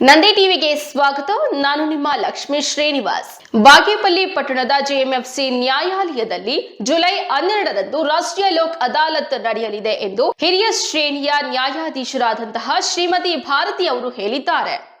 ನಂದಿ ಟಿವಿಗೆ ಸ್ವಾಗತ. ನಾನು ನಿಮ್ಮ ಲಕ್ಷ್ಮೀ ಶ್ರೀನಿವಾಸ್. ಬಾಗೇಪಲ್ಲಿ ಪಟ್ಟಣದ ಜೆಎಂಎಫ್ಸಿ ನ್ಯಾಯಾಲಯದಲ್ಲಿ ಜುಲೈ ಹನ್ನೆರಡರಂದು ರಾಷ್ಟ್ರೀಯ ಲೋಕ್ ಅದಾಲತ್ ನಡೆಯಲಿದೆ ಎಂದು ಹಿರಿಯ ಶ್ರೇಣಿಯ ನ್ಯಾಯಾಧೀಶರಾದಂತಹ ಶ್ರೀಮತಿ ಭಾರತಿ ಅವರು ಹೇಳಿದ್ದಾರೆ.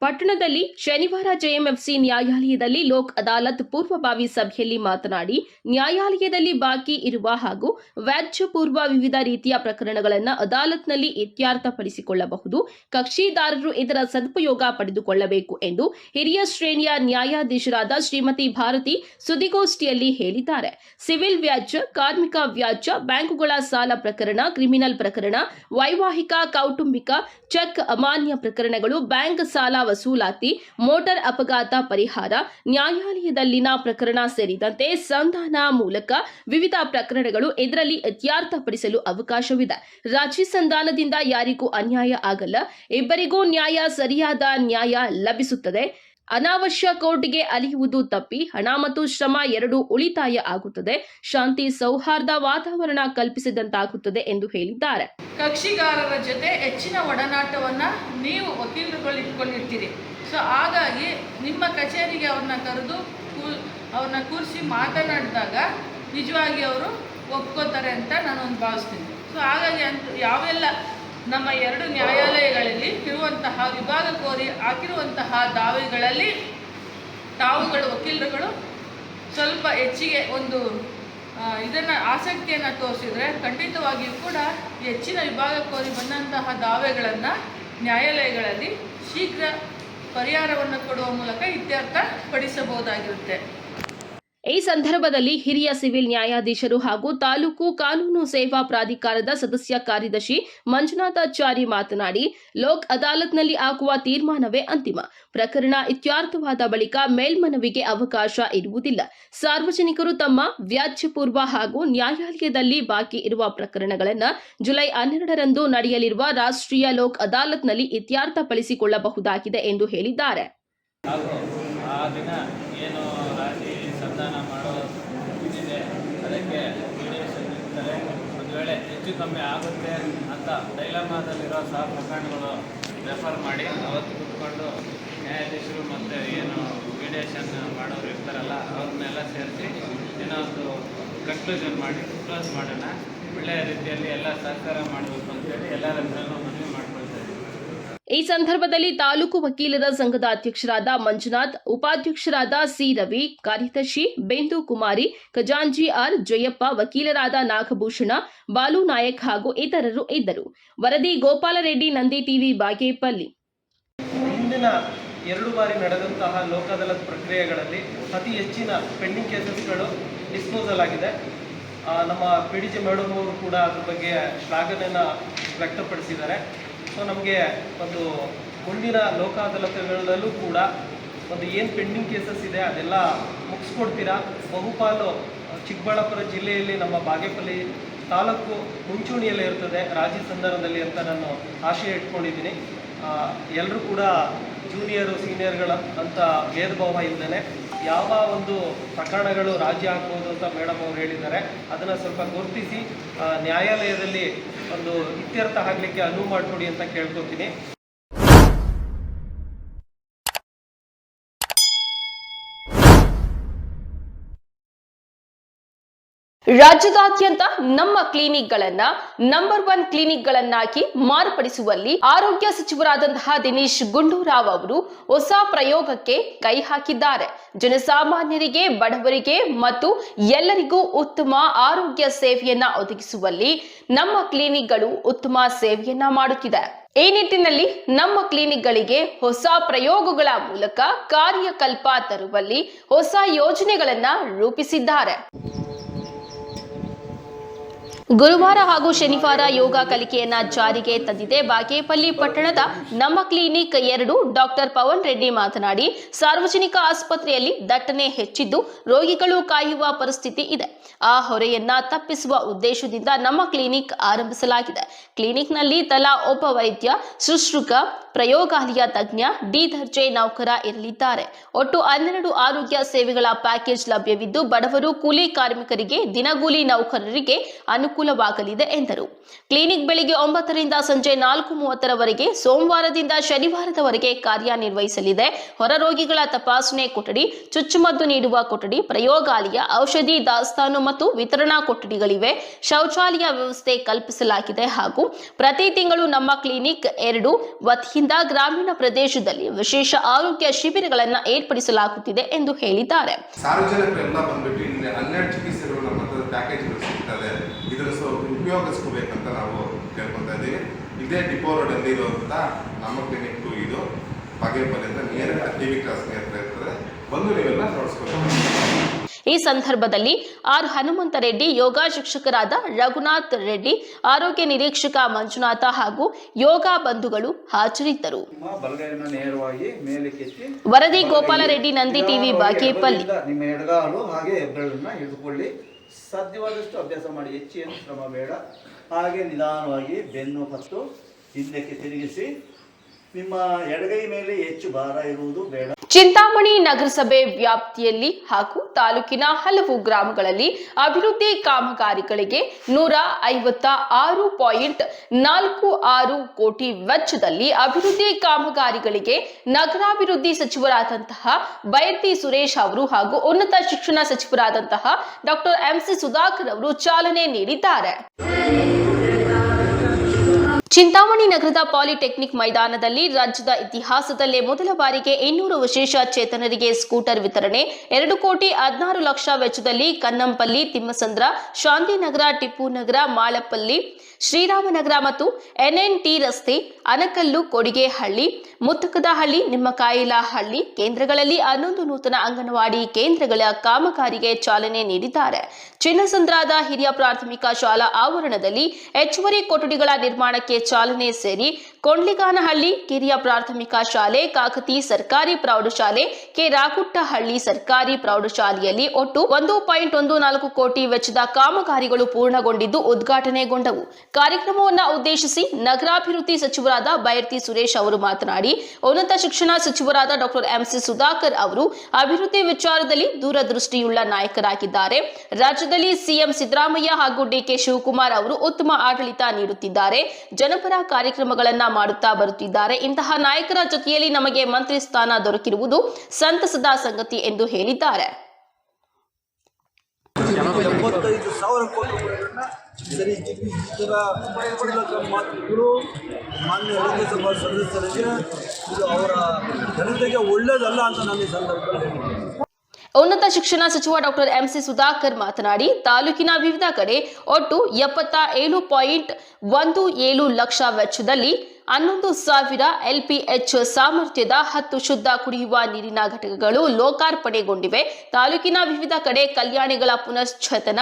ಪಟ್ಟಣದಲ್ಲಿ ಶನಿವಾರ ಜೆಎಂಎಫ್ಸಿ ನ್ಯಾಯಾಲಯದಲ್ಲಿ ಲೋಕ್ ಅದಾಲತ್ ಪೂರ್ವಭಾವಿ ಸಭೆಯಲ್ಲಿ ಮಾತನಾಡಿ, ನ್ಯಾಯಾಲಯದಲ್ಲಿ ಬಾಕಿ ಇರುವ ಹಾಗೂ ವ್ಯಾಜ್ಯ ಪೂರ್ವ ವಿವಿಧ ರೀತಿಯ ಪ್ರಕರಣಗಳನ್ನು ಅದಾಲತ್ನಲ್ಲಿ ಇತ್ಯರ್ಥಪಡಿಸಿಕೊಳ್ಳಬಹುದು, ಕಕ್ಷಿದಾರರು ಇದರ ಸದುಪಯೋಗ ಪಡೆದುಕೊಳ್ಳಬೇಕು ಎಂದು ಹಿರಿಯ ಶ್ರೇಣಿಯ ನ್ಯಾಯಾಧೀಶರಾದ ಶ್ರೀಮತಿ ಭಾರತಿ ಸುದ್ದಿಗೋಷ್ಠಿಯಲ್ಲಿ ಹೇಳಿದ್ದಾರೆ. ಸಿವಿಲ್ ವ್ಯಾಜ್ಯ, ಕಾರ್ಮಿಕ ವ್ಯಾಜ್ಯ, ಬ್ಯಾಂಕುಗಳ ಸಾಲ ಪ್ರಕರಣ, ಕ್ರಿಮಿನಲ್ ಪ್ರಕರಣ, ವೈವಾಹಿಕ, ಕೌಟುಂಬಿಕ, ಚೆಕ್, ಅಮಾನ್ಯ ಪ್ರಕರಣಗಳು, ಬ್ಯಾಂಕ್ ಸಾಲ ವಸೂಲಾತಿ, ಮೋಟಾರ್ ಅಪಘಾತ ಪರಿಹಾರ, ನ್ಯಾಯಾಲಯದಲ್ಲಿನ ಪ್ರಕರಣ ಸೇರಿದಂತೆ ಸಂಧಾನ ಮೂಲಕ ವಿವಿಧ ಪ್ರಕರಣಗಳು ಇದರಲ್ಲಿ ಇತ್ಯರ್ಥಪಡಿಸಲು ಅವಕಾಶವಿದೆ. ರಾಜಿ ಸಂಧಾನದಿಂದ ಯಾರಿಗೂ ಅನ್ಯಾಯ ಆಗಲ್ಲ, ಇಬ್ಬರಿಗೂ ನ್ಯಾಯ ಸರಿಯಾದ ನ್ಯಾಯ ಲಭಿಸುತ್ತದೆ. ಅನಾವಶ್ಯ ಕೋರ್ಟ್ಗೆ ಅಲಿಯುವುದು ತಪ್ಪಿ ಹಣ ಮತ್ತು ಶ್ರಮ ಎರಡೂ ಉಳಿತಾಯ ಆಗುತ್ತದೆ. ಶಾಂತಿ ಸೌಹಾರ್ದ ವಾತಾವರಣ ಕಲ್ಪಿಸಿದಂತಾಗುತ್ತದೆ ಎಂದು ಹೇಳಿದ್ದಾರೆ. ಕಕ್ಷಿಗಾರರ ಜೊತೆ ಹೆಚ್ಚಿನ ಒಡನಾಟವನ್ನ ನೀವು ವಕೀಲರುಗಳು ಸೊ, ಹಾಗಾಗಿ ನಿಮ್ಮ ಕಚೇರಿಗೆ ಅವ್ರನ್ನ ಕರೆದು ಅವ್ರನ್ನ ಕೂರಿಸಿ ಮಾತನಾಡಿದಾಗ ನಿಜವಾಗಿ ಅವರು ಒಪ್ಕೋತಾರೆ ಅಂತ ನಾನು ಒಂದು ಭಾವಿಸ್ತೀನಿ. ಸೊ, ಹಾಗಾಗಿ ಅಂತ, ಯಾವೆಲ್ಲ ನಮ್ಮ ಎರಡು ನ್ಯಾಯಾಲಯಗಳಲ್ಲಿ ಇರುವಂತಹ ವಿವಾದ ಕೋರಿ ಹಾಕಿರುವಂತಹ ದಾವೆಗಳಲ್ಲಿ ತಾವುಗಳು, ವಕೀಲರುಗಳು ಸ್ವಲ್ಪ ಹೆಚ್ಚಿಗೆ ಒಂದು ಇದನ್ನು ಆಸಕ್ತಿಯನ್ನು ತೋರಿಸಿದರೆ ಖಂಡಿತವಾಗಿಯೂ ಕೂಡ ಹೆಚ್ಚಿನ ವಿಭಾಗ ಕೋರಿ ಬಂದಂತಹ ದಾವೆಗಳನ್ನು ನ್ಯಾಯಾಲಯಗಳಲ್ಲಿ ಶೀಘ್ರ ಪರಿಹಾರವನ್ನು ಕೊಡುವ ಮೂಲಕ ಇತ್ಯರ್ಥ ಪಡಿಸಬಹುದಾಗಿರುತ್ತೆ. ಈ ಸಂದರ್ಭದಲ್ಲಿ ಹಿರಿಯ ಸಿವಿಲ್ ನ್ಯಾಯಾಧೀಶರು ಹಾಗೂ ತಾಲೂಕು ಕಾನೂನು ಸೇವಾ ಪ್ರಾಧಿಕಾರದ ಸದಸ್ಯ ಕಾರ್ಯದರ್ಶಿ ಮಂಜುನಾಥಾಚಾರಿ ಮಾತನಾಡಿ, ಲೋಕ್ ಅದಾಲತ್ನಲ್ಲಿ ಆಗುವ ತೀರ್ಮಾನವೇ ಅಂತಿಮ. ಪ್ರಕರಣ ಇತ್ಯಾರ್ಥವಾದ ಬಳಿಕ ಮೇಲ್ಮನವಿಗೆ ಅವಕಾಶ ಇರುವುದಿಲ್ಲ. ಸಾರ್ವಜನಿಕರು ತಮ್ಮ ವ್ಯಾಜ್ಯಪೂರ್ವ ಹಾಗೂ ನ್ಯಾಯಾಲಯದಲ್ಲಿ ಬಾಕಿ ಇರುವ ಪ್ರಕರಣಗಳನ್ನು ಜುಲೈ ಹನ್ನೆರಡರಂದು ನಡೆಯಲಿರುವ ರಾಷ್ಟ್ರೀಯ ಲೋಕ್ ಅದಾಲತ್ನಲ್ಲಿ ಇತ್ಯರ್ಥಪಡಿಸಿಕೊಳ್ಳಬಹುದಾಗಿದೆ ಎಂದು ಹೇಳಿದ್ದಾರೆ ಹಾಗೂ ಆ ದಿನ ಏನು ರಾಜಿ ಸಂಧಾನ ಮಾಡೋ ಇದಿದೆ ಮೀಡಿಯೇಷನ್ ಇರ್ತಾರೆ ಒಂದು ವೇಳೆ ಹೆಚ್ಚು ಕಮ್ಮಿ ಆಗುತ್ತೆ ಅಂತ ಡೈಲಮಾದಲ್ಲಿರೋ ಸಹ ಪ್ರಕರಣಗಳು ರೆಫರ್ ಮಾಡಿ, ಅವತ್ತು ಕೂತ್ಕೊಂಡು ನ್ಯಾಯಾಧೀಶರು ಮತ್ತು ಏನು ಮೀಡಿಯೇಷನ್ ಮಾಡೋರು ಇರ್ತಾರಲ್ಲ, ಅವ್ರನ್ನೆಲ್ಲ ಸೇರಿಸಿ ಏನೋ ಒಂದು ಕನ್ಕ್ಲೂಷನ್ ಮಾಡಿ ಕ್ಲೋಸ್ ಮಾಡೋಣ. ಒಳ್ಳೆಯ ರೀತಿಯಲ್ಲಿ ಎಲ್ಲ ಸಹಕಾರ ಮಾಡಬೇಕು ಅಂತೇಳಿ ಎಲ್ಲರ ಹತ್ರನೂ ಮನವಿ ಮಾಡ್ಕೊಳ್ತಾ ಇದ್ದೀವಿ ಈ ಸಂದರ್ಭದಲ್ಲಿ ತಾಲೂಕು ವಕೀಲರ ಸಂಘದ ಅಧ್ಯಕ್ಷರಾದ ಮಂಜುನಾಥ್, ಉಪಾಧ್ಯಕ್ಷರಾದ ಸಿ ರವಿ, ಕಾರ್ಯದರ್ಶಿ ಬೇಂದು ಕುಮಾರಿ, ಖಜಾಂಜಿ ಆರ್ ಜಯಪ್ಪ, ವಕೀಲರಾದ ನಾಗಭೂಷಣ, ಬಾಲು ನಾಯಕ್ ಹಾಗೂ ಇತರರು ಇದ್ದರು. ವರದಿ ಗೋಪಾಲರೆಡ್ಡಿ ನಂದಿ ಟಿವಿ, ಬಾಗೇಪಲ್ಲಿ. ಹಿಂದಿನ ಎರಡು ಬಾರಿ ನಡೆದಂತಹ ಲೋಕ ಅದಾಲತ್ ಪ್ರಕ್ರಿಯೆಗಳಲ್ಲಿ ಅತಿ ಹೆಚ್ಚಿನ ಪೆಂಡಿಂಗ್ ಕೇಸಸ್ಗಳು ಡಿಸ್ಪೋಸಲ್ ಆಗಿದೆ. ನಮ್ಮ ಪಿ ಡಿ ಜಿ ಮೇಡಮ್ ಅವರು ಕೂಡ ಅದ್ರ ಬಗ್ಗೆ ಶ್ಲಾಘನೆಯನ್ನು ವ್ಯಕ್ತಪಡಿಸಿದ್ದಾರೆ. ಸೊ ನಮಗೆ ಒಂದು ಮುಂದಿನ ಲೋಕ ಅದಾಲತ್ಗಳಲ್ಲೂ ಕೂಡ ಒಂದು ಏನು ಪೆಂಡಿಂಗ್ ಕೇಸಸ್ ಇದೆ, ಅದೆಲ್ಲ ಮುಗಿಸ್ಕೊಡ್ತೀರಾ? ಬಹುಪಾಲು ಚಿಕ್ಕಬಳ್ಳಾಪುರ ಜಿಲ್ಲೆಯಲ್ಲಿ ನಮ್ಮ ಬಾಗೇಪಲ್ಲಿ ತಾಲೂಕು ಮುಂಚೂಣಿಯಲ್ಲೇ ಇರ್ತದೆ, ರಾಜಿ ಸಂದರ್ಭದಲ್ಲಿ ಅಂತ ನಾನು ಆಶಯ ಇಟ್ಕೊಂಡಿದ್ದೀನಿ. ಎಲ್ಲರೂ ಕೂಡ ಜೂನಿಯರು ಸೀನಿಯರ್ಗಳ ಅಂತ ಭೇದ ಭಾವ ಇಲ್ಲದೇ ಯಾವ ಒಂದು ಪ್ರಕರಣಗಳು ರಾಜಿ ಆಗ್ಬೋದು ಅಂತ ಮೇಡಮ್ ಅವರು ಹೇಳಿದ್ದಾರೆ, ಅದನ್ನು ಸ್ವಲ್ಪ ಗುರುತಿಸಿ ನ್ಯಾಯಾಲಯದಲ್ಲಿ ಒಂದು ಇತ್ಯರ್ಥ ಆಗಲಿಕ್ಕೆ ಅನುವು ಮಾಡಿಕೊಡಿ ಅಂತ ಕೇಳ್ಕೊತೀನಿ. ರಾಜ್ಯದಾದ್ಯಂತ ನಮ್ಮ ಕ್ಲಿನಿಕ್ಗಳನ್ನ ನಂಬರ್ ಒನ್ ಕ್ಲಿನಿಕ್ಗಳನ್ನಾಗಿ ಮಾರ್ಪಡಿಸುವಲ್ಲಿ ಆರೋಗ್ಯ ಸಚಿವರಾದಂತಹ ದಿನೇಶ್ ಗುಂಡೂರಾವ್ ಅವರು ಹೊಸ ಪ್ರಯೋಗಕ್ಕೆ ಕೈ ಹಾಕಿದ್ದಾರೆ. ಜನಸಾಮಾನ್ಯರಿಗೆ, ಬಡವರಿಗೆ ಮತ್ತು ಎಲ್ಲರಿಗೂ ಉತ್ತಮ ಆರೋಗ್ಯ ಸೇವೆಯನ್ನ ಒದಗಿಸುವಲ್ಲಿ ನಮ್ಮ ಕ್ಲಿನಿಕ್ಗಳು ಉತ್ತಮ ಸೇವೆಯನ್ನ ಮಾಡುತ್ತಿದೆ. ಈ ನಿಟ್ಟಿನಲ್ಲಿ ನಮ್ಮ ಕ್ಲಿನಿಕ್ಗಳಿಗೆ ಹೊಸ ಪ್ರಯೋಗಗಳ ಮೂಲಕ ಕಾರ್ಯಕಲ್ಪ ತರುವಲ್ಲಿ ಹೊಸ ಯೋಜನೆಗಳನ್ನ ರೂಪಿಸಿದ್ದಾರೆ. ಗುರುವಾರ ಹಾಗೂ ಶನಿವಾರ ಯೋಗ ಕಲಿಕೆಯನ್ನ ಜಾರಿಗೆ ತಂದಿದೆ. ಬಾಗೇಪಲ್ಲಿ ಪಟ್ಟಣದ ನಮ್ಮ ಕ್ಲಿನಿಕ್ ಎರಡು ಡಾಕ್ಟರ್ ಪವನ್ ರೆಡ್ಡಿ ಮಾತನಾಡಿ, ಸಾರ್ವಜನಿಕ ಆಸ್ಪತ್ರೆಯಲ್ಲಿ ದಟ್ಟಣೆ ಹೆಚ್ಚಿದ್ದು ರೋಗಿಗಳು ಕಾಯುವ ಪರಿಸ್ಥಿತಿ ಇದೆ. ಆ ಹೊರೆಯನ್ನ ತಪ್ಪಿಸುವ ಉದ್ದೇಶದಿಂದ ನಮ್ಮ ಕ್ಲಿನಿಕ್ ಆರಂಭಿಸಲಾಗಿದೆ. ಕ್ಲಿನಿಕ್ನಲ್ಲಿ ತಲಾ ಒಬ್ಬ ವೈದ್ಯ ಶುಶ್ರೂಕ ಪ್ರಯೋಗಾಲಯ ತಜ್ಞ, ಡಿ ದರ್ಜೆ ನೌಕರ ಇರಲಿದ್ದಾರೆ. ಒಟ್ಟು ಹನ್ನೆರಡು ಆರೋಗ್ಯ ಸೇವೆಗಳ ಪ್ಯಾಕೇಜ್ ಲಭ್ಯವಿದ್ದು, ಬಡವರು ಕೂಲಿ ಕಾರ್ಮಿಕರಿಗೆ, ದಿನಗೂಲಿ ನೌಕರರಿಗೆ ಅನುಕೂಲ ಅನುಕೂಲವಾಗಲಿದೆ ಎಂದರು. ಕ್ಲಿನಿಕ್ ಬೆಳಿಗ್ಗೆ ಒಂಬತ್ತರಿಂದ ಸಂಜೆ ನಾಲ್ಕು ಮೂವತ್ತರವರೆಗೆ ಸೋಮವಾರದಿಂದ ಶನಿವಾರದವರೆಗೆ ಕಾರ್ಯನಿರ್ವಹಿಸಲಿದೆ. ಹೊರ ರೋಗಿಗಳ ತಪಾಸಣೆ ಕೊಠಡಿ, ಚುಚ್ಚುಮದ್ದು ನೀಡುವ ಕೊಠಡಿ, ಪ್ರಯೋಗಾಲಯ, ಔಷಧಿ ದಾಸ್ತಾನು ಮತ್ತು ವಿತರಣಾ ಕೊಠಡಿಗಳಿವೆ. ಶೌಚಾಲಯ ವ್ಯವಸ್ಥೆ ಕಲ್ಪಿಸಲಾಗಿದೆ ಹಾಗೂ ಪ್ರತಿ ತಿಂಗಳು ನಮ್ಮ ಕ್ಲಿನಿಕ್ ಎರಡು ವತಿಯಿಂದ ಗ್ರಾಮೀಣ ಪ್ರದೇಶದಲ್ಲಿ ವಿಶೇಷ ಆರೋಗ್ಯ ಶಿಬಿರಗಳನ್ನು ಏರ್ಪಡಿಸಲಾಗುತ್ತಿದೆ ಎಂದು ಹೇಳಿದ್ದಾರೆ. ಸಾರ್ವಜನಿಕರೆಲ್ಲ ಬಂದ್ಬಿಟ್ಟು ಹನ್ನೆರಡು ಚಿಕಿತ್ಸೆಗಳು ನಮ್ಮ ಹತ್ರ ಪ್ಯಾಕೇಜ್ಗಳು ಸಿಗ್ತದೆ ಇದರ ಸೊ ಉಪಯೋಗಿಸ್ಕೋಬೇಕಂತ ನಾವು ಕೇಳ್ಕೊತಾ ಇದ್ದೀವಿ. ಇದೇ ಡಿಪೋ ರೋಡಲ್ಲಿ ಇರುವಂಥ ನಮ್ಮ ಕ್ಲಿನಿಕ್ಕು ಇದು ಬಾಗೇಪಲ್ಲಿ ಅಂತ ನೇರ ಟಿ ವಿ ಕ್ಲಾಸ್ ಹತ್ರ ಇರ್ತದೆ. ಬಂದು ನೀವೆಲ್ಲ ನೋಡಿಸ್ಕೋಬೇಕು ಈ ಸಂದರ್ಭದಲ್ಲಿ ಆರ್ ಹನುಮಂತ ರೆಡ್ಡಿ ಯೋಗ ಶಿಕ್ಷಕರಾದ ರಘುನಾಥ್ ರೆಡ್ಡಿ ಆರೋಗ್ಯ ನಿರೀಕ್ಷಕ ಮಂಜುನಾಥ ಹಾಗೂ ಯೋಗ ಬಂಧುಗಳು ಹಾಜರಿದ್ದರು. ವರದಿ ಗೋಪಾಲ ರೆಡ್ಡಿ ನಂದಿ ಟಿವಿ ಬಾಗೇಪಲ್ಲಿ. ಸಾಧ್ಯವಾದಷ್ಟು ಅಭ್ಯಾಸ ಮಾಡಿ ಹೆಚ್ಚು ಏನು ಶ್ರಮ ಬೇಡ ಹಾಗೆ ನಿಧಾನವಾಗಿ ಬೆನ್ನು ಮತ್ತು ಹಿಂದಕ್ಕೆ ತಿರುಗಿಸಿ ನಿಮ್ಮ ಎಡಗೈ ಮೇಲೆ ಹೆಚ್ಚು ಭಾರ ಇರುವುದು ಬೇಡ. ಚಿಂತಾಮಣಿ ನಗರಸಭೆ ವ್ಯಾಪ್ತಿಯಲ್ಲಿ ಹಾಗೂ ತಾಲೂಕಿನ ಹಲವು ಗ್ರಾಮಗಳಲ್ಲಿ ಅಭಿವೃದ್ಧಿ ಕಾಮಗಾರಿಗಳಿಗೆ ನೂರ ಐವತ್ತ ಆರು ಪಾಯಿಂಟ್ ನಾಲ್ಕು ಆರು ಕೋಟಿ ವೆಚ್ಚದಲ್ಲಿ ಅಭಿವೃದ್ಧಿ ಕಾಮಗಾರಿಗಳಿಗೆ ನಗರಾಭಿವೃದ್ಧಿ ಸಚಿವರಾದಂತಹ ಬೈರ್ತಿ ಸುರೇಶ್ ಅವರು ಹಾಗೂ ಉನ್ನತ ಶಿಕ್ಷಣ ಸಚಿವರಾದಂತಹ ಡಾಕ್ಟರ್ ಎಂಸಿ ಸುಧಾಕರ್ ಅವರು ಚಾಲನೆ ನೀಡಿದ್ದಾರೆ. ಚಿಂತಾಮಣಿ ನಗರದ ಪಾಲಿಟೆಕ್ನಿಕ್ ಮೈದಾನದಲ್ಲಿ ರಾಜ್ಯದ ಇತಿಹಾಸದಲ್ಲೇ ಮೊದಲ ಬಾರಿಗೆ ಇನ್ನೂರು ವಿಶೇಷ ಚೇತನರಿಗೆ ಸ್ಕೂಟರ್ ವಿತರಣೆ, ಎರಡು ಕೋಟಿ ಹದಿನಾರು ಲಕ್ಷ ವೆಚ್ಚದಲ್ಲಿ ಕನ್ನಂಪಲ್ಲಿ, ತಿಮ್ಮಸಂದ್ರ, ಶಾಂತಿನಗರ ಟಿಪ್ಪು ನಗರ ಮಾಳಪಲ್ಲಿ ಶ್ರೀರಾಮನಗರ ಮತ್ತು ಎನ್ಎನ್ಟಿ ರಸ್ತೆ, ಅನಕಲ್ಲು, ಕೊಡಿಗೆಹಳ್ಳಿ, ಮುತ್ತಕದಹಳ್ಳಿ, ನಿಮ್ಮಕಾಯಿಲಹಳ್ಳಿ ಕೇಂದ್ರಗಳಲ್ಲಿ ಹನ್ನೊಂದು ನೂತನ ಅಂಗನವಾಡಿ ಕೇಂದ್ರಗಳ ಕಾಮಗಾರಿಗೆ ಚಾಲನೆ ನೀಡಿದ್ದಾರೆ. ಚಿನ್ನಸಂದ್ರದ ಹಿರಿಯ ಪ್ರಾಥಮಿಕ ಶಾಲಾ ಆವರಣದಲ್ಲಿ ಹೆಚ್ಚುವರಿ ಕೊಠಡಿಗಳ ನಿರ್ಮಾಣಕ್ಕೆ ಚಾಲನೆ ಸೇರಿ ಕೊಂಡ್ಲಿಗಾನಹಳ್ಳಿ ಕಿರಿಯ ಪ್ರಾಥಮಿಕ ಶಾಲೆ, ಕಾಕತಿ ಸರ್ಕಾರಿ ಪ್ರೌಢಶಾಲೆ, ಕೆ. ರಾಕುಟ್ಟಹಳ್ಳಿ ಸರ್ಕಾರಿ ಪ್ರೌಢಶಾಲೆಯಲ್ಲಿ ಒಟ್ಟು ಒಂದು ಪಾಯಿಂಟ್ ಒಂದು ನಾಲ್ಕು ಕೋಟಿ ವೆಚ್ಚದ ಕಾಮಗಾರಿಗಳು ಪೂರ್ಣಗೊಂಡಿದ್ದು ಉದ್ಘಾಟನೆಗೊಂಡವು. ಕಾರ್ಯಕ್ರಮವನ್ನು ಉದ್ದೇಶಿಸಿ ನಗರಾಭಿವೃದ್ಧಿ ಸಚಿವರಾದ ಬೈರ್ತಿ ಸುರೇಶ್ ಅವರು ಮಾತನಾಡಿ, ಉನ್ನತ ಶಿಕ್ಷಣ ಸಚಿವರಾದ ಡಾಕ್ಟರ್ ಎಂಸಿ ಸುಧಾಕರ್ ಅವರು ಅಭಿವೃದ್ಧಿ ವಿಚಾರದಲ್ಲಿ ದೂರದೃಷ್ಟಿಯುಳ್ಳ ನಾಯಕರಾಗಿದ್ದಾರೆ. ರಾಜ್ಯದಲ್ಲಿ ಸಿಎಂ ಸಿದ್ದರಾಮಯ್ಯ ಹಾಗೂ ಡಿಕೆ ಶಿವಕುಮಾರ್ ಅವರು ಉತ್ತಮ ಆಡಳಿತ ನೀಡುತ್ತಿದ್ದಾರೆ. ಜನಪರ ಕಾರ್ಯಕ್ರಮಗಳನ್ನ ಮಾಡುತ್ತಾ ಬರುತ್ತಿದ್ದಾರೆ. ಇಂತಹ ನಾಯಕರ ಜೊತೆಯಲ್ಲಿ ನಮಗೆ ಮಂತ್ರಿ ಸ್ಥಾನ ದೊರಕಿರುವುದು ಸಂತಸದ ಸಂಗತಿ ಎಂದು ಹೇಳಿದ್ದಾರೆ. ಉನ್ನತ ಶಿಕ್ಷಣ ಸಚಿವ ಡಾಕ್ಟರ್ ಎಂಸಿ ಸುಧಾಕರ್ ಮಾತನಾಡಿ, ತಾಲೂಕಿನ ವಿವಿಧ ಕಡೆ ಒಟ್ಟು ಎಪ್ಪತ್ತ ಏಳು ಪಾಯಿಂಟ್ ಒಂದು ಏಳು ಲಕ್ಷ ವೆಚ್ಚದಲ್ಲಿ ಹನ್ನೊಂದು ಸಾವಿರ ಎಲ್ಪಿಎಚ್ ಸಾಮರ್ಥ್ಯದ ಹತ್ತು ಶುದ್ಧ ಕುಡಿಯುವ ನೀರಿನ ಘಟಕಗಳು ಲೋಕಾರ್ಪಣೆಗೊಂಡಿವೆ. ತಾಲೂಕಿನ ವಿವಿಧ ಕಡೆ ಕಲ್ಯಾಣಿಗಳ ಪುನಶ್ಚೇತನ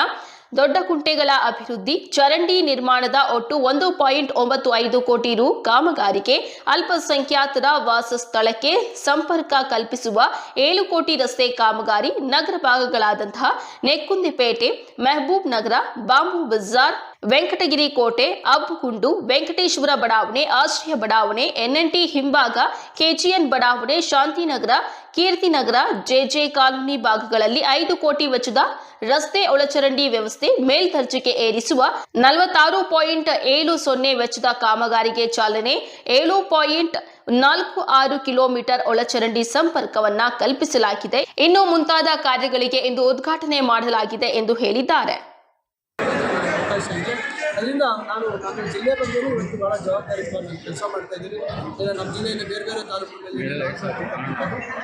ದೊಡ್ಡ ಕುಂಟೆಗಳ ಅಭಿವೃದ್ಧಿ, ಚರಂಡಿ ನಿರ್ಮಾಣದ ಒಟ್ಟು ಒಂದು ಪಾಯಿಂಟ್ ಒಂಬತ್ತು ಐದು ಕೋಟಿ ರು ಕಾಮಗಾರಿಗೆ ಅಲ್ಪಸಂಖ್ಯಾತರ ವಾಸಸ್ಥಳಕ್ಕೆ ಸಂಪರ್ಕ ಕಲ್ಪಿಸುವ ಏಳು ಕೋಟಿ ರಸ್ತೆ ಕಾಮಗಾರಿ ನಗರ ಭಾಗಗಳಾದಂತಹ ನೆಕ್ಕುಂದಿಪೇಟೆ, ಮೆಹಬೂಬ್ ನಗರ, ಬಾಂಬು ಬಜಾರ್ ವೆಂಕಟಗಿರಿ ಕೋಟೆ ಅಬ್ಬುಗುಂಡು ವೆಂಕಟೇಶ್ವರ ಬಡಾವಣೆ, ಆಶ್ರಯ ಬಡಾವಣೆ ಎನ್ಎನ್ಟಿ ಹಿಂಭಾಗ, ಕೆಜಿಎನ್ ಬಡಾವಣೆ, ಶಾಂತಿನಗರ, ಕೀರ್ತಿನಗರ, ಜೆಜೆ ಕಾಲೋನಿ ಭಾಗಗಳಲ್ಲಿ ಐದು ಕೋಟಿ ವೆಚ್ಚದ ರಸ್ತೆ ಒಳಚರಂಡಿ ವ್ಯವಸ್ಥೆ ಮೇಲ್ದರ್ಜೆಗೆ ಏರಿಸುವ ನಲವತ್ತಾರು ಪಾಯಿಂಟ್ ಏಳು ಸೊನ್ನೆ ವೆಚ್ಚದ ಕಾಮಗಾರಿಗೆ ಚಾಲನೆ, ಏಳು ಪಾಯಿಂಟ್ ನಾಲ್ಕು ಆರು ಕಿಲೋಮೀಟರ್ ಒಳಚರಂಡಿ ಸಂಪರ್ಕವನ್ನ ಕಲ್ಪಿಸಲಾಗಿದೆ. ಇನ್ನು ಮುಂತಾದ ಕಾರ್ಯಗಳಿಗೆ ಇಂದು ಉದ್ಘಾಟನೆ ಮಾಡಲಾಗಿದೆ ಎಂದು ಹೇಳಿದ್ದಾರೆ. ಅವಕಾಶ ಇದೆ ಅದರಿಂದ ನಾನು ನಮ್ಮ ಜಿಲ್ಲೆ ಬಗ್ಗೆ ಇವತ್ತು ಭಾಳ ಜವಾಬ್ದಾರಿ ನಾನು ಕೆಲಸ ಮಾಡ್ತಾ ಇದ್ದೀನಿ. ಈಗ ನಮ್ಮ ಜಿಲ್ಲೆಯಲ್ಲಿ ಬೇರೆ ಬೇರೆ ತಾಲೂಕುಗಳಲ್ಲಿ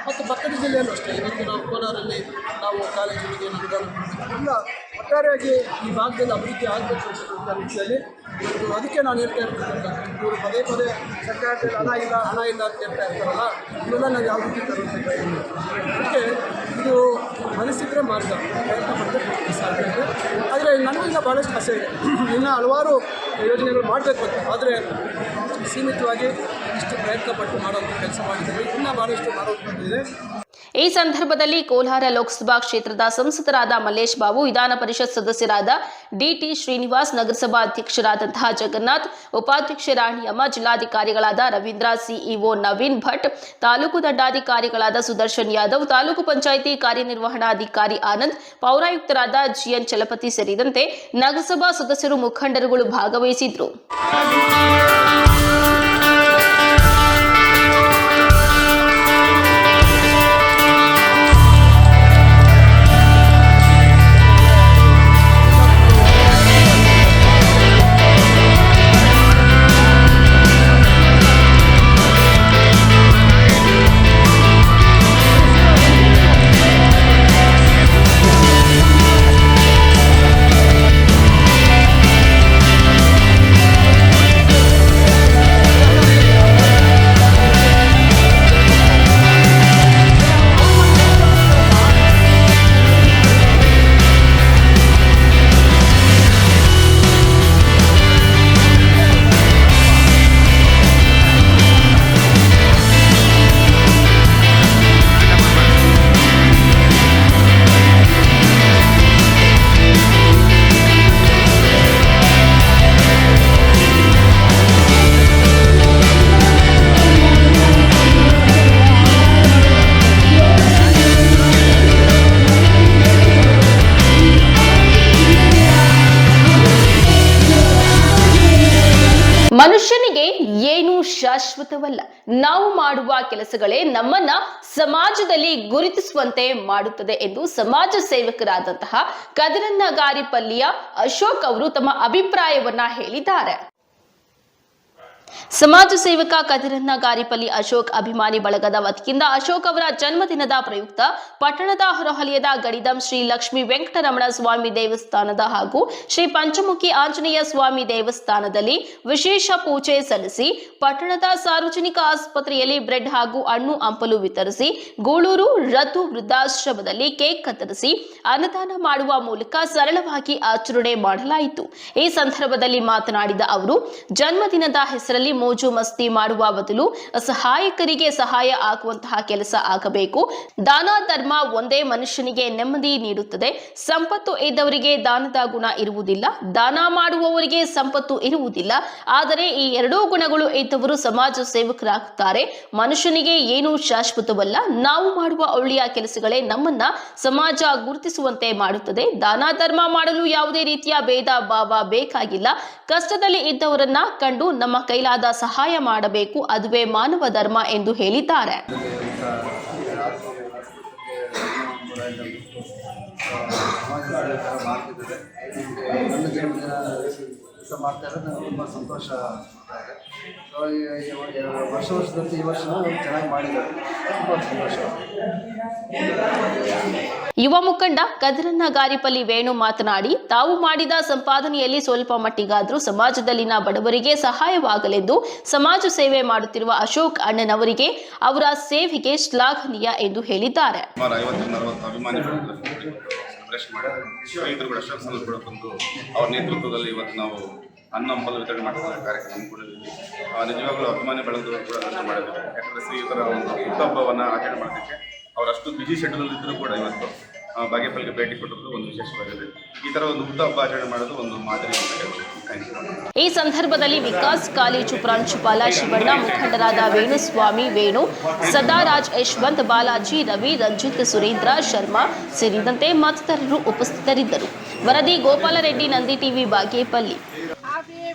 ಮತ್ತು ಪಕ್ಕದ ಜಿಲ್ಲೆಯಲ್ಲೂ ಅಷ್ಟೇ. ಇವತ್ತು ನಾವು ಕೋಲಾರಲ್ಲಿ ನಾವು ಕಾಲೇಜುಗಳಿಗೆ ಅನುದಾನ. ಇಲ್ಲ ಒಟ್ಟಾರೆಯಾಗಿ ಈ ಭಾಗದಲ್ಲಿ ಅಭಿವೃದ್ಧಿ ಆಗಬೇಕು ಅಂತ ನಿಟ್ಟಿನಲ್ಲಿ ಇವತ್ತು ಅದಕ್ಕೆ ನಾನು ಹೇಳ್ತಾ ಇರ್ತಕ್ಕಂಥ ಇವರು ಪದೇ ಪದೇ ಸರ್ಕಾರದಲ್ಲಿ ಹಣ ಇಲ್ಲ ಹಣ ಇಲ್ಲ ಅಂತ ಹೇಳ್ತಾ ಇರ್ತಾರಲ್ಲ ಇವೆಲ್ಲ ನಾವು ಯಾವ ರೀತಿ. ಅದಕ್ಕೆ ಇದು ಮನಸ್ಸಿದ್ರೆ ಮಾರ್ಗ. ನನ್ನಿಂದ ಭಾಳಷ್ಟು ಆಸೆ ಇದೆ. ಇನ್ನು ಹಲವಾರು ಯೋಜನೆಗಳು ಮಾಡಬೇಕು ಅಂತ. ಆದರೆ ಸೀಮಿತವಾಗಿ ಇಷ್ಟು ಪ್ರಯತ್ನಪಟ್ಟು ಪಟ್ಟು ಮಾಡೋಂಥ ಕೆಲಸ ಮಾಡಿದ್ದೀವಿ. ಇನ್ನೂ ಭಾಳಷ್ಟು ಮಾಡೋದು ಇದೆ. ಈ ಸಂದರ್ಭದಲ್ಲಿ ಕೋಲಾರ ಲೋಕಸಭಾ ಕ್ಷೇತ್ರದ ಸಂಸದರಾದ ಮಲ್ಲೇಶ್ ಬಾಬು, ವಿಧಾನ ಪರಿಷತ್ ಸದಸ್ಯರಾದ ಡಿಟಿ ಶ್ರೀನಿವಾಸ್, ನಗರಸಭಾ ಅಧ್ಯಕ್ಷರಾದಂತಹ ಜಗನ್ನಾಥ್, ಉಪಾಧ್ಯಕ್ಷ ರಾಣಿಯಮ್ಮ, ಜಿಲ್ಲಾಧಿಕಾರಿಗಳಾದ ರವೀಂದ್ರ ಸಿಇಒ ನವೀನ್ ಭಟ್, ತಾಲೂಕು ದಂಡಾಧಿಕಾರಿಗಳಾದ ಸುದರ್ಶನ್ ಯಾದವ್, ತಾಲೂಕು ಪಂಚಾಯಿತಿ ಕಾರ್ಯನಿರ್ವಹಣಾಧಿಕಾರಿ ಆನಂದ್, ಪೌರಾಯುಕ್ತರಾದ ಜಿಎನ್ ಚಲಪತಿ ಸೇರಿದಂತೆ ನಗರಸಭಾ ಸದಸ್ಯರು ಮುಖಂಡರುಗಳು ಭಾಗವಹಿಸಿದ್ರು ಶಾಶ್ವತವಲ್ಲ. ನಾವು ಮಾಡುವ ಕೆಲಸಗಳೇ ನಮ್ಮನ್ನ ಸಮಾಜದಲ್ಲಿ ಗುರುತಿಸುವಂತೆ ಮಾಡುತ್ತದೆ ಎಂದು ಸಮಾಜ ಸೇವಕರಾದಂತಹ ಕದರನ್ನಗಾರಿಪಲ್ಲಿಯ ಅಶೋಕ್ ಅವರು ತಮ್ಮ ಅಭಿಪ್ರಾಯವನ್ನ ಹೇಳಿದ್ದಾರೆ. ಸಮಾಜ ಸೇವಕ ಕದಿರನ್ನ ಗಾರಿಪಲ್ಲಿ ಅಶೋಕ್ ಅಭಿಮಾನಿ ಬಳಗದ ವತಿಯಿಂದ ಅಶೋಕ್ ಅವರ ಜನ್ಮದಿನದ ಪ್ರಯುಕ್ತ ಪಟ್ಟಣದ ಹೊರಹಲಯದ ಗಡಿದಂ ಶ್ರೀ ಲಕ್ಷ್ಮೀ ವೆಂಕಟರಮಣ ಸ್ವಾಮಿ ದೇವಸ್ಥಾನದ ಹಾಗೂ ಶ್ರೀ ಪಂಚಮುಖಿ ಆಂಜನೇಯ ಸ್ವಾಮಿ ದೇವಸ್ಥಾನದಲ್ಲಿ ವಿಶೇಷ ಪೂಜೆ ಸಲ್ಲಿಸಿ ಪಟ್ಟಣದ ಸಾರ್ವಜನಿಕ ಆಸ್ಪತ್ರೆಯಲ್ಲಿ ಬ್ರೆಡ್ ಹಾಗೂ ಹಣ್ಣು ಹಂಪಲು ವಿತರಿಸಿ ಗೂಳೂರು ರತು ವೃದ್ಧಾಶ್ರಮದಲ್ಲಿ ಕೇಕ್ ಕತ್ತರಿಸಿ ಅನ್ನದಾನ ಮಾಡುವ ಮೂಲಕ ಸರಳವಾಗಿ ಆಚರಣೆ ಮಾಡಲಾಯಿತು. ಈ ಸಂದರ್ಭದಲ್ಲಿ ಮಾತನಾಡಿದ ಅವರು, ಜನ್ಮದಿನದ ಹೆಸರಲ್ಲಿ ಮೋಜು ಮಸ್ತಿ ಮಾಡುವ ಬದಲು ಸಹಾಯಕರಿಗೆ ಸಹಾಯ ಆಗುವಂತಹ ಕೆಲಸ ಆಗಬೇಕು. ದಾನ ಧರ್ಮ ಒಂದೇ ಮನುಷ್ಯನಿಗೆ ನೆಮ್ಮದಿ ನೀಡುತ್ತದೆ. ಸಂಪತ್ತು ಇದ್ದವರಿಗೆ ದಾನದ ಗುಣ ಇರುವುದಿಲ್ಲ. ದಾನ ಮಾಡುವವರಿಗೆ ಸಂಪತ್ತು ಇರುವುದಿಲ್ಲ. ಆದರೆ ಈ ಎರಡೂ ಗುಣಗಳು ಇದ್ದವರು ಸಮಾಜ ಸೇವಕರಾಗುತ್ತಾರೆ. ಮನುಷ್ಯನಿಗೆ ಏನೂ ಶಾಶ್ವತವಲ್ಲ. ನಾವು ಮಾಡುವ ಒಳ್ಳೆಯ ಕೆಲಸಗಳೇ ನಮ್ಮನ್ನ ಸಮಾಜ ಗುರುತಿಸುವಂತೆ ಮಾಡುತ್ತದೆ. ದಾನ ಧರ್ಮ ಮಾಡಲು ಯಾವುದೇ ರೀತಿಯ ಭೇದ ಭಾವ ಬೇಕಾಗಿಲ್ಲ. ಕಷ್ಟದಲ್ಲಿ ಇದ್ದವರನ್ನ ಕಂಡು ನಮ್ಮ ಕೈಲಾದ ಸಹಾಯ ಮಾಡಬೇಕು ಅದುವೇ ಮಾನವ ಧರ್ಮ ಎಂದು ಹೇಳಿದ್ದಾರೆ ಮಾಡ್ತಾ ಇರೋದು ತುಂಬ ಸಂತೋಷ ಇದೆ ಸೊ ವರ್ಷ ವರ್ಷದಂತೆ ಈ ವರ್ಷ ಚೆನ್ನಾಗಿ ಮಾಡಿದ್ದಾರೆ ತುಂಬ ಸಂತೋಷ. ಯುವ ಮುಖಂಡ ಕದರನ್ನ ಗಾರಿಪಲ್ಲಿ ವೇಣು ಮಾತನಾಡಿ ತಾವು ಮಾಡಿದ ಸಂಪಾದನೆಯಲ್ಲಿ ಸ್ವಲ್ಪ ಮಟ್ಟಿಗಾದರೂ ಸಮಾಜದಲ್ಲಿನ ಬಡವರಿಗೆ ಸಹಾಯವಾಗಲೆಂದು ಸಮಾಜ ಸೇವೆ ಮಾಡುತ್ತಿರುವ ಅಶೋಕ್ ಅಣ್ಣನವರಿಗೆ ಅವರ ಸೇವೆಗೆ ಶ್ಲಾಘನೀಯ ಎಂದು ಹೇಳಿದ್ದಾರೆ. ಅವರ ನೇತೃತ್ವದಲ್ಲಿ ಇವತ್ತು ನಾವು ಅನ್ನ ಹಂಬಲ ವಿತರಣೆ ಮಾಡಿದ ಕಾರ್ಯಕ್ರಮ ಆ, ನಿಜವಾಗ್ಲೂ ಅಭಿಮಾನಿ ಬೆಳೆದವರು ಕೂಡ ಅದನ್ನು ಮಾಡಿದ್ದಾರೆ ಯಾಕಂದರೆ ಶ್ರೀಯುತರ ಒಂದು ಹುಟ್ಟುಹಬ್ಬವನ್ನು ಆಚರಣೆ ಮಾಡೋದಕ್ಕೆ ಅವರಷ್ಟು ಬಿಜಿ ಶೆಡ್ಯೂಲ್ ಇದ್ದರೂ ಕೂಡ ಇವತ್ತು ಬಾಗೇಪಲ್ಲಿಗೆ ಭೇಟಿ ಕೊಟ್ಟಿರೋದು ಒಂದು ವಿಶೇಷವಾಗಿದೆ. ಈ ಥರ ಒಂದು ಹುಟ್ಟುಹಬ್ಬ ಆಚರಣೆ ಮಾಡೋದು ಒಂದು ಮಾದರಿ ಈ ಸಂದರ್ಭದಲ್ಲಿ ವಿಕಾಸ್ ಕಾಲೇಜು ಪ್ರಾಂಶುಪಾಲ ಶಿವಣ್ಣ ಮುಖಂಡರಾದ ವೇಣುಸ್ವಾಮಿ ವೇಣು ಸದಾರಾಜ್ ಯಶವಂತ್ ಬಾಲಾಜಿ ರವಿ ರಂಜಿತ್ ಸುರೇಂದ್ರ ಶರ್ಮಾ ಸೇರಿದಂತೆ ಮತ್ತಿತರರು ಉಪಸ್ಥಿತರಿದ್ದರು. ವರದಿ ಗೋಪಾಲರೆಡ್ಡಿ ನಂದಿ ಟಿವಿ ಬಾಗೇಪಲ್ಲಿ.